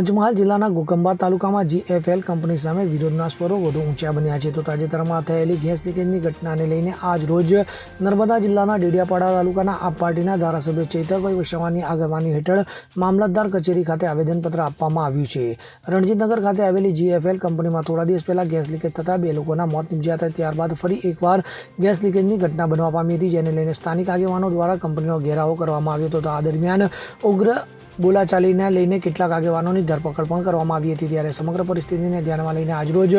પંચમહાલ જિલ્લાના ગોકંબા તાલુકામાં GFL company સામે વિરોધના સ્વરો વધુ ઊંચા બન્યા છે. તો તાજેતરમાં થયેલી ગેસ લીકેજની ઘટનાને લઈને આજ રોજ નર્મદા જિલ્લાના ડેડિયાપાડા તાલુકાના આપ પાર્ટીના ધારાસભ્ય ચૈતરભાઈ વસાવાની આગેવાની હેઠળ મામલતદાર કચેરી ખાતે આવેદનપત્ર આપવામાં આવ્યું છે. રણજીતનગર ખાતે આવેલી જીએફએલ કંપનીમાં થોડા દિવસ પહેલા ગેસ લીકેજ થતાં બે લોકોના મોત નીપજ્યા હતા. ત્યારબાદ ફરી એકવાર ગેસ લીકેજની ઘટના બનવા પામી હતી, જેને લઈને સ્થાનિક આગેવાનો દ્વારા કંપનીનો ઘેરાવો કરવામાં આવ્યો હતો. આ દરમિયાન ઉગ્ર બોલાચાલીને લઈને કેટલાક આગેવાનોની ધરપકડ પણ કરવામાં આવી હતી ત્યારે સમગ્ર પરિસ્થિતિને ધ્યાનમાં લઈને આજરોજ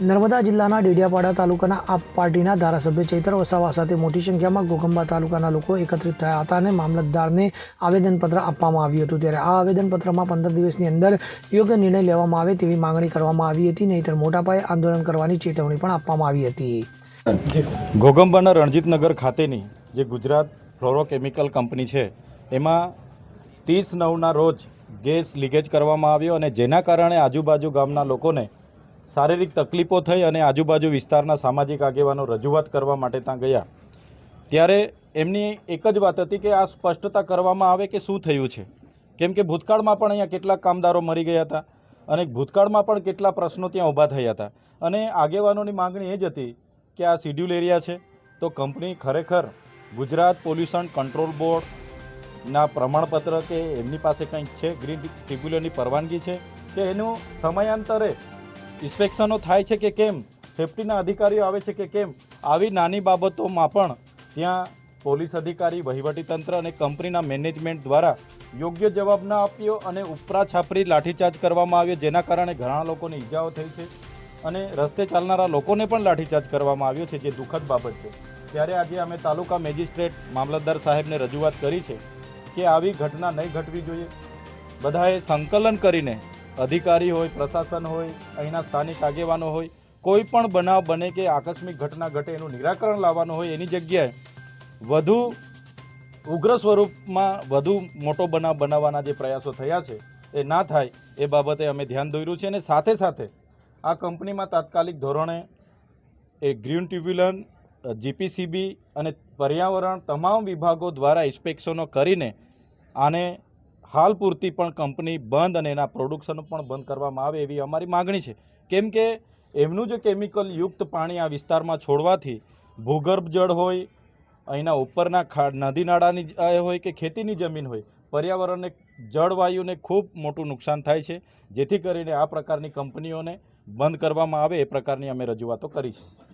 નર્મદા જિલ્લાના ડેડિયાપાડા તાલુકાના આપ પાર્ટીના ધારાસભ્ય ચૈત્ર વસાવા સાથે મોટી સંખ્યામાં ગોગંબા તાલુકાના લોકો એકત્રિત થયા હતા અને મામલતદારને આવેદનપત્ર આપવામાં આવ્યું હતું. ત્યારે આ આવેદનપત્રમાં પંદર દિવસની અંદર યોગ્ય નિર્ણય લેવામાં આવે તેવી માંગણી કરવામાં આવી હતી. નહીંતર મોટા પાયે આંદોલન કરવાની ચેતવણી પણ આપવામાં આવી હતી. ગોગંબાના રણજીતનગર ખાતેની જે ગુજરાત ફ્લોરોકેમિકલ કંપની છે, એમાં ત્રીસ નવના રોજ ગેસ લીકેજ કરવામાં આવ્યો અને જેના કારણે આજુબાજુ ગામના લોકોને શારીરિક તકલીફો થઈ અને આજુબાજુ વિસ્તારના સામાજિક આગેવાનો રજૂઆત કરવા માટે ત્યાં ગયા. ત્યારે એમની એક જ વાત હતી કે આ સ્પષ્ટતા કરવામાં આવે કે શું થયું છે? કેમ કે ભૂતકાળમાં પણ અહીંયા કેટલાક કામદારો મરી ગયા હતા અને ભૂતકાળમાં પણ કેટલા પ્રશ્નો ત્યાં ઊભા થયા હતા. અને આગેવાનોની માગણી એ જ હતી કે આ શિડ્યુલ એરિયા છે. તો કંપની ખરેખર ગુજરાત પોલ્યુશન કંટ્રોલ બોર્ડના પ્રમાણપત્ર કે એમની પાસે કંઈક છે? ગ્રીન ટ્રિબ્યુનલની પરવાનગી છે કે એનું સમયાંતરે ઇન્સ્પેક્શનો થાય છે કે કેમ? સેફટીના અધિકારીઓ આવે છે કે કેમ? આવી નાની બાબતોમાં પણ ત્યાં પોલીસ અધિકારી વહીવટીતંત્ર અને કંપનીના મેનેજમેન્ટ દ્વારા યોગ્ય જવાબ ન આપ્યો અને ઉપરા છાપરી લાઠીચાર્જ કરવામાં આવ્યો, જેના કારણે ઘણા લોકોને ઈજાઓ થઈ છે અને રસ્તે ચાલનારા લોકોને પણ લાઠીચાર્જ કરવામાં આવ્યો છે, જે દુઃખદ બાબત છે. ત્યારે આજે અમે તાલુકા મેજિસ્ટ્રેટ મામલતદાર સાહેબને રજૂઆત કરી છે કે આવી ઘટના નહીં ઘટવી જોઈએ. બધાએ સંકલન કરીને અધિકારી હોય, પ્રશાસન હોય, અહીંના સ્થાનિક આગેવાનો હોય, કોઈ પણ બનાવ બને કે આકસ્મિક ઘટના ઘટે એનું નિરાકરણ લાવવાનું હોય એની જગ્યાએ વધુ ઉગ્ર સ્વરૂપમાં વધુ મોટો બનાવ બનાવવાના જે પ્રયાસો થયા છે, એ ના થાય, એ બાબતે અમે ધ્યાન દોર્યું છે અને સાથે સાથે આ કંપનીમાં તાત્કાલિક ધોરણે એ ગ્રીન ટ્યુબ્યુલન જીપીસીબી અને પર્યાવરણ તમામ વિભાગો દ્વારા ઇન્સ્પેક્શનો કરીને આને હાલ પૂરતી પણ કંપની બંધ અને એના પ્રોડક્શનો પણ બંધ કરવામાં આવે એવી અમારી માગણી છે. કેમ કે એમનું જે કેમિકલ યુક્ત પાણી આ વિસ્તારમાં છોડવાથી ભૂગર્ભ જળ હોય, અહીંના ઉપરના નદી નાળાની હોય કે ખેતીની જમીન હોય, પર્યાવરણને, જળવાયુને ખૂબ મોટું નુકસાન થાય છે. જેથી કરીને આ પ્રકારની કંપનીઓને બંધ કરવામાં આવે એ પ્રકારની અમે રજૂઆતો કરી છે.